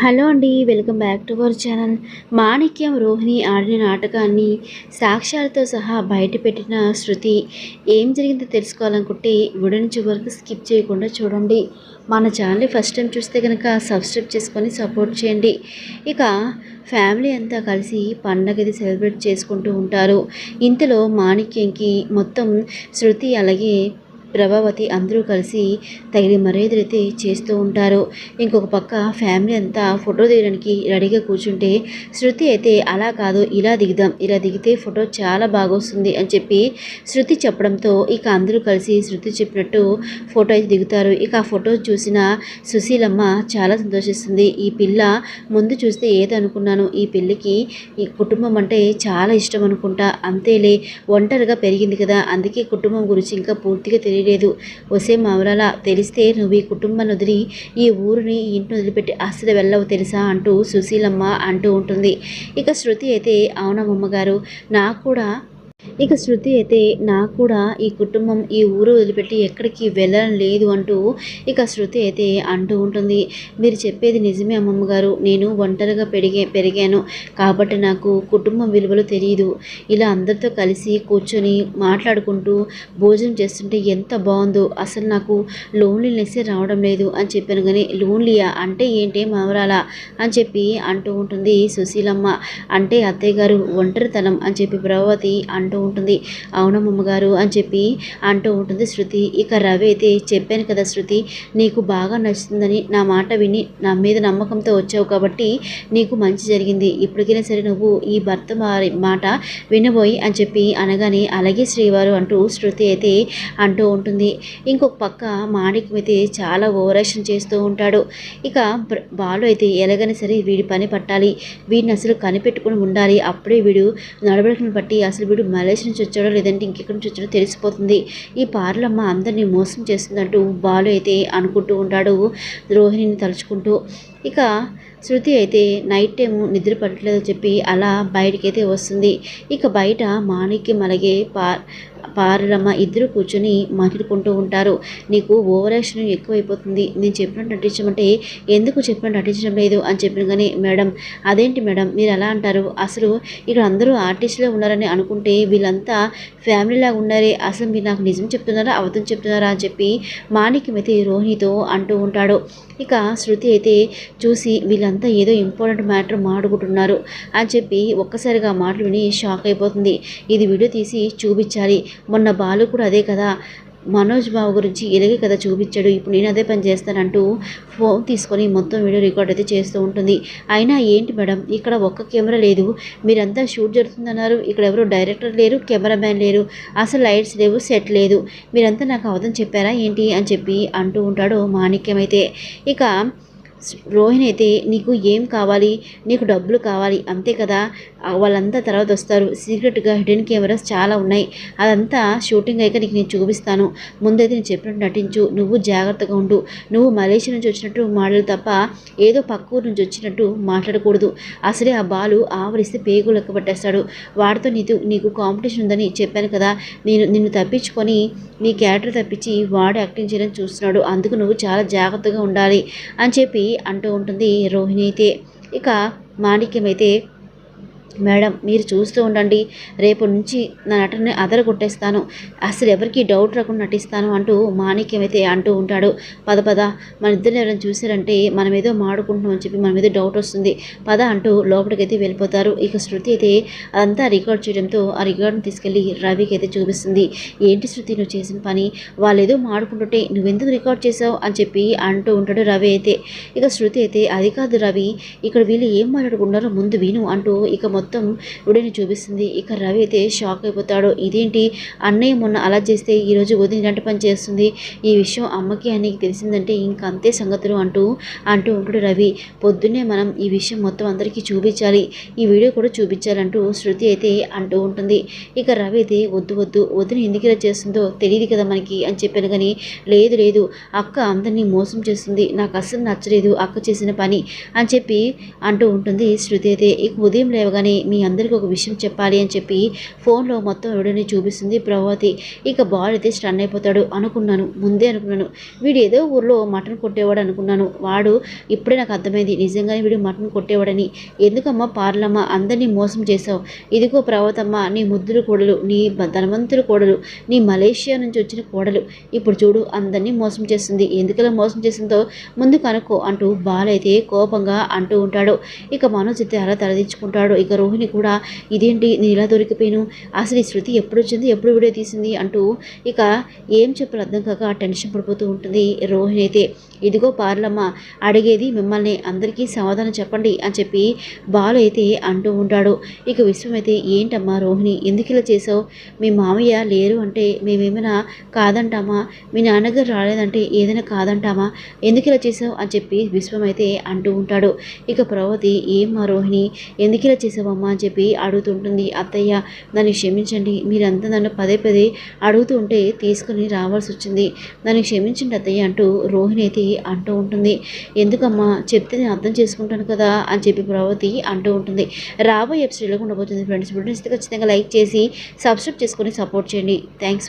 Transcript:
Hello అండి welcome back to our channel. Manikyam Rohini ఆడిన నాటకాన్ని సాక్ష్యాలతో సహా బయటపెట్టిన శృతి ఏం జరిగిందో తెలుసుకోవాలనుకుంటే వీడియోని చివరికి స్కిప్ చేయకుండా చూడండి. మన ఛానల్ని ఫస్ట్ టైం చూస్తే కనుక సబ్స్క్రైబ్ చేసుకొని సపోర్ట్ చేయండి. ఇక ఫ్యామిలీ అంతా కలిసి పండగది సెలబ్రేట్ చేసుకుంటూ ఉంటారు. ఇంతలో మాణిక్యంకి మొత్తం శృతి అలాగే ప్రభావతి అందరూ కలిసి తగిన మర్యాదలైతే చేస్తూ ఉంటారు. ఇంకొక పక్క ఫ్యామిలీ అంతా ఫోటో దిగడానికి రెడీగా కూర్చుంటే శృతి అయితే అలా కాదు ఇలా దిగుదాం ఇలా దిగితే ఫోటో చాలా బాగా వస్తుంది అని చెప్పి శృతి చెప్పడంతో ఇక అందరూ కలిసి శృతి చెప్పినట్టు ఫోటో అయితే దిగుతారు. ఇక ఆ ఫోటో చూసిన సుశీలమ్మ చాలా సంతోషిస్తుంది. ఈ పిల్ల ముందు చూస్తే ఏదనుకున్నాను ఈ పిల్లికి ఈ కుటుంబం అంటే చాలా ఇష్టం అనుకుంటా అంతేలే ఒంటరిగా పెరిగింది కదా అందుకే కుటుంబం గురించి ఇంకా పూర్తిగా తెలియ తెలియలేదు. వసే మావరాల తెలిస్తే నువ్వు ఈ కుటుంబం వదిలి ఈ ఊరిని ఇంటిని వదిలిపెట్టి అస్సలు వెళ్ళవు తెలుసా అంటూ సుశీలమ్మ అంటూ ఉంటుంది. ఇక శృతి అయితే అవునమ్మమ్మ గారు నాకు కూడా ఇక శృతి అయితే నాకు కూడా ఈ కుటుంబం ఈ ఊరు వదిలిపెట్టి ఎక్కడికి వెళ్ళడం లేదు అంటూ ఇక శృతి అయితే అంటూ ఉంటుంది. మీరు చెప్పేది నిజమే అమ్మమ్మ గారు. నేను ఒంటరిగా పెరిగే పెరిగాను. కాబట్టి నాకు కుటుంబం విలువలు తెలియదు ఇలా అందరితో కలిసి కూర్చొని మాట్లాడుకుంటూ భోజనం చేస్తుంటే ఎంత బాగుందో. అసలు నాకు లోన్లీనెస్సే రావడం లేదు అని చెప్పాను. కానీ లోన్లీయా అంటే ఏంటి మావరాలా అని చెప్పి అంటూ ఉంటుంది సుశీలమ్మ. అంటే అత్తయ్య గారు ఒంటరితనం అని చెప్పి ప్రభావతి అంటూ అంటూ ఉంటుంది. అవునమ్మమ్మ గారు అని చెప్పి అంటూ ఉంటుంది శృతి. ఇక రవి అయితే చెప్పాను కదా శృతి నీకు బాగా నచ్చుతుందని నా మాట విని నా మీద నమ్మకంతో వచ్చావు కాబట్టి నీకు మంచి జరిగింది. ఇప్పటికైనా సరే నువ్వు ఈ భర్త వారి మాట వినబోయి అని చెప్పి అనగానే అలాగే శ్రీవారు అంటూ శృతి అయితే అంటూ ఉంటుంది. ఇంకొక పక్క మాణిక్యం అయితే చాలా ఓవరాక్షన్ చేస్తూ ఉంటాడు. ఇక బాలు అయితే ఎలాగైనా సరే వీడి పని పట్టాలి. వీడిని అసలు కనిపెట్టుకుని ఉండాలి. అప్పుడే వీడు నడవడికను బట్టి అసలు వీడు మలేషియా నుంచి వచ్చాడో లేదంటే ఇంకెక్కడి నుంచి వచ్చాడో తెలిసిపోతుంది. ఈ పార్లమ్మ అందరినీ మోసం చేస్తుందంటూ బాలు అయితే అనుకుంటూ ఉంటాడు. రోహిణిని తలుచుకుంటూ ఇక శృతి అయితే నైట్ టైం నిద్ర పట్టలేదు చెప్పి అలా బయటకైతే వస్తుంది. ఇక బయట మాణిక్యం అలాగే పా పారమ్మ ఇద్దరు కూర్చొని మాట్లాడుకుంటూ ఉంటారు. నీకు ఓవర్ యాక్షన్ ఎక్కువైపోతుంది. నేను చెప్పినట్టు నటించమంటే ఎందుకు చెప్పినట్టు నటించడం లేదు అని చెప్పిన కానీ మేడం అదేంటి మేడం? మీరు ఎలా అంటారు? అసలు ఇక్కడ అందరూ ఆర్టిస్టులే ఉన్నారని అనుకుంటే వీళ్ళంతా ఫ్యామిలీలాగా ఉన్నారే. అసలు మీరు నాకు నిజం చెప్తున్నారా? అబద్ధం చెప్తున్నారా? అని చెప్పి మాణిక్యం అయితే రోహిణితో అంటూ ఉంటాడు. ఇక శృతి అయితే చూసి వీళ్ళంతా ఏదో ఇంపార్టెంట్ మ్యాటర్ మాడుకుంటున్నారు అని చెప్పి ఒక్కసారిగా మాటలు విని షాక్ అయిపోతుంది. ఇది వీడియో తీసి చూపించాలి. మొన్న బాలు కూడా అదే కదా. మనోజ్ బాబు గురించి ఇలాగే కదా చూపించాడు. ఇప్పుడు నేను అదే పని చేస్తానంటూ ఫోన్ తీసుకొని మొత్తం వీడియో రికార్డ్ అయితే చేస్తూ ఉంటుంది. అయినా ఏంటి మేడం? ఇక్కడ ఒక్క కెమెరా లేదు. మీరంతా షూట్ జరుగుతుందన్నారు. ఇక్కడ ఎవరు డైరెక్టర్ లేరు కెమెరామ్యాన్ లేరు. అసలు లైట్స్ లేవు సెట్ లేదు. మీరంతా నాకు అవధం చెప్పారా ఏంటి అని చెప్పి అంటూ ఉంటాడు మాణిక్యం అయితే. ఇక రోహిణి అయితే నీకు ఏం కావాలి? నీకు డబ్బులు కావాలి. అంతే కదా? వాళ్ళంతా తర్వాత వస్తారు. సీక్రెట్గా హిడెన్ కెమెరాస్ చాలా ఉన్నాయి. అదంతా షూటింగ్ అయ్యాక నీకు నేను చూపిస్తాను. ముందైతే నేను చెప్పినట్టు నటించు. నువ్వు జాగ్రత్తగా ఉండు. నువ్వు మలేషియా నుంచి వచ్చినట్టు మాటలు తప్ప ఏదో పక్క ఊరు నుంచి వచ్చినట్టు మాట్లాడకూడదు. అసలే ఆ బాలు ఆవరిస్తే పేగు లెక్క పట్టేస్తాడు. వాడితో నీకు నీకు కాంపిటీషన్ ఉందని చెప్పాను కదా. నేను నిన్ను తప్పించుకొని నీ క్యారెక్టర్ తప్పించి వాడు యాక్టింగ్ చేయడం చూస్తున్నాడు. అందుకు నువ్వు చాలా జాగ్రత్తగా ఉండాలి అని చెప్పి అంటూ ఉంటుంది రోహిణి అయితే. ఇక మాణిక్యం అయితే మేడం మీరు చూస్తూ ఉండండి. రేపు నుంచి నా నటనని అదరగొట్టేస్తాను. అసలు ఎవరికి డౌట్ రాకుండా నటిస్తాను అంటూ మాణిక్యం అయితే అంటూ ఉంటాడు. పద పద. మన ఇద్దరు ఎవరైనా చూసారంటే మనం ఏదో మాడుకుంటున్నామని చెప్పి మన మీద డౌట్ వస్తుంది. పద అంటూ లోపలికైతే వెళ్ళిపోతారు. ఇక శృతి అయితే అదంతా రికార్డ్ చేయడంతో ఆ రికార్డ్ని తీసుకెళ్ళి రవికి అయితే చూపిస్తుంది. ఏంటి శృతి నువ్వు చేసిన పని? వాళ్ళు ఏదో మాడుకుంటుంటే నువ్వెందుకు రికార్డ్ చేసావు అని చెప్పి అంటూ ఉంటాడు రవి అయితే. ఇక శృతి అయితే అది కాదు రవి ఇక్కడ వీళ్ళు ఏం మాట్లాడుకున్నారో ముందు విను అంటూ ఇక మొత్తం ఉడిని చూపిస్తుంది. ఇక రవి అయితే షాక్ అయిపోతాడు. ఇదేంటి? అన్నయ్య మొన్న అలా చేస్తే ఈరోజు వదిలి ఇలాంటి పని చేస్తుంది. ఈ విషయం అమ్మకి అన్నయ్యకి తెలిసిందంటే ఇంకంతే సంగతులు అంటూ అంటూ ఉంటాడు రవి. పొద్దున్నే మనం ఈ విషయం మొత్తం అందరికీ చూపించాలి. ఈ వీడియో కూడా చూపించాలంటూ శృతి అయితే అంటూ ఉంటుంది. ఇక రవి అయితే వద్దు వద్దు. వదిన ఎందుకు ఇలా చేస్తుందో తెలియదు కదా మనకి అని చెప్పాను కానీ లేదు లేదు. అక్క అందరినీ మోసం చేస్తుంది. నాకు అస్సలు నచ్చలేదు అక్క చేసిన పని అని చెప్పి అంటూ ఉంటుంది శృతి అయితే. ఇక ఉదయం లేవగానే రాగానే మీ అందరికీ ఒక విషయం చెప్పాలి అని చెప్పి ఫోన్లో మొత్తం ఎవడని చూపిస్తుంది ప్రభావతి. ఇక బాల్ అయితే స్టన్ అయిపోతాడు అనుకున్నాను ముందే అనుకున్నాను. వీడు ఏదో ఊర్లో మటన్ కొట్టేవాడు అనుకున్నాను. వాడు ఇప్పుడే నాకు అర్థమైంది నిజంగానే వీడు మటన్ కొట్టేవాడని. ఎందుకమ్మా పార్లమ్మ అందరినీ మోసం చేశావు. ఇదిగో ప్రభావతమ్మ నీ ముద్దుల కోడలు నీ ధనవంతులు ధనవంతుల కోడలు నీ మలేషియా నుంచి వచ్చిన కోడలు. ఇప్పుడు చూడు అందరినీ మోసం చేస్తుంది. ఎందుకలా మోసం చేసిందో ముందు కనుక్కో అంటూ బాల్ అయితే కోపంగా అంటూ ఉంటాడు. ఇక మనోజ్ అయితే అలా తలదించుకుంటాడు. ఇక రోహిణి కూడా ఇదేంటి నేను ఇలా దొరికిపోయాను? అసలు ఈ శృతి ఎప్పుడు వచ్చింది? ఎప్పుడు వీడియో తీసింది? అంటూ ఇక ఏం చెప్పాలి అర్థం కాక టెన్షన్ పడిపోతూ ఉంటుంది రోహిణి అయితే. ఇదిగో పార్లమ్మ అడిగేది మిమ్మల్ని అందరికీ సమాధానం చెప్పండి అని చెప్పి బాలు అయితే అంటూ ఉంటాడు. ఇక విశ్వం అయితే ఏంటమ్మా రోహిణి ఎందుకు ఇలా చేసావు మీ మామయ్య లేరు అంటే మేమేమైనా కాదంటామా? మీ నాన్నగారు రాలేదంటే ఏదైనా కాదంటామా? ఎందుకు ఇలా చేసావు అని చెప్పి విశ్వం అయితే అంటూ ఉంటాడు. ఇక ప్రవతి ఏం మా రోహిణి ఎందుకు ఇలా అమ్మ అని చెప్పి అడుగుతుంటుంది. అత్తయ్య నన్ను క్షమించండి. మీరంతా నన్ను పదే పదే అడుగుతూ ఉంటే తీసుకుని రావాల్సి వచ్చింది. నన్ను క్షమించండి అత్తయ్య అంటూ రోహిణి అయితే అంటూ ఉంటుంది. ఎందుకమ్మా? చెప్తే నేను అర్థం చేసుకుంటాను కదా అని చెప్పి ప్రభావతి అంటూ ఉంటుంది. రాబోయే ఎపిసోడ్లో ఉండబోతుంది ఫ్రెండ్స్ ఇప్పుడు ఖచ్చితంగా లైక్ చేసి సబ్స్క్రైబ్ చేసుకొని సపోర్ట్ చేయండి. థ్యాంక్స్